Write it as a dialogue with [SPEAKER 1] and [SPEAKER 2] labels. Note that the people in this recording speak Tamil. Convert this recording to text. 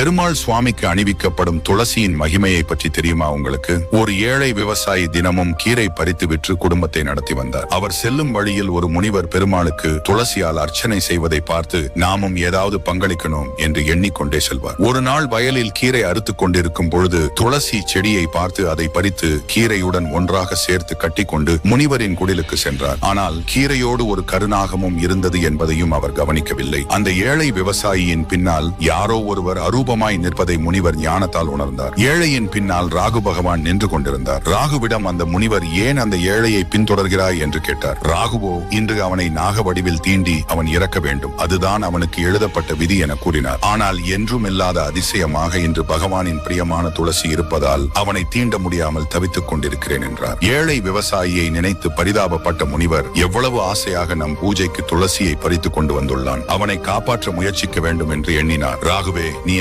[SPEAKER 1] பெருமாள் சுவாமிக்கு அணிவிக்கப்படும் துளசியின் மகிமையை பற்றி தெரியுமா உங்களுக்கு? ஒரு ஏழை விவசாயி தினமும் கீரை பறித்து விற்று குடும்பத்தை நடத்தி வந்தார். அவர் செல்லும் வழியில் ஒரு முனிவர் பெருமாளுக்கு துளசியால் அர்ச்சனை செய்வதை பார்த்து நாமும் ஏதாவது பங்களிக்கணும் என்று எண்ணிக்கொண்டே செல்வார். ஒரு நாள் வயலில் கீரை அறுத்துக் கொண்டிருக்கும் பொழுது துளசி செடியை பார்த்து அதை பறித்து கீரையுடன் ஒன்றாக சேர்த்து கட்டிக்கொண்டு முனிவரின் குடிலுக்கு சென்றார். ஆனால் கீரையோடு ஒரு கருநாகமும் இருந்தது என்பதையும் அவர் கவனிக்கவில்லை. அந்த ஏழை விவசாயியின் பின்னால் யாரோ ஒருவர் அரூபமாய் நிற்பதை முனிவர் ஞானத்தால் உணர்ந்தார். ஏழையின் பின்னால் ராகு பகவான் நின்று கொண்டிருந்தார். ராகுவிடம் அந்த முனிவர் ஏன் அந்த ஏழையை பின்தொடர்கிறாய் என்று கேட்டார். ராகுவோ இன்று அவனை நாக வடிவில் தீண்டி அவன் இறக்க வேண்டும். அதுதான் அவனுக்கு எழுதப்பட்ட விதி என கூறினார். ஆனால் என்றும் இல்லாத அதிசயமாக இன்று பகவானின் பிரியமான துளசி இருப்பதால் அவனை தீண்ட முடியாமல் தவித்துக் கொண்டிருக்கிறேன் என்றார். ஏழை விவசாயியை நினைத்து பரிதாபப்பட்ட முனிவர் எவ்வளவு ஆசையாக நம் பூஜைக்கு துளசியை பறித்துக் கொண்டு வந்துள்ளான். அவனை காப்பாற்ற முயற்சிக்க வேண்டும் என்று எண்ணினார். ராகுவே நீ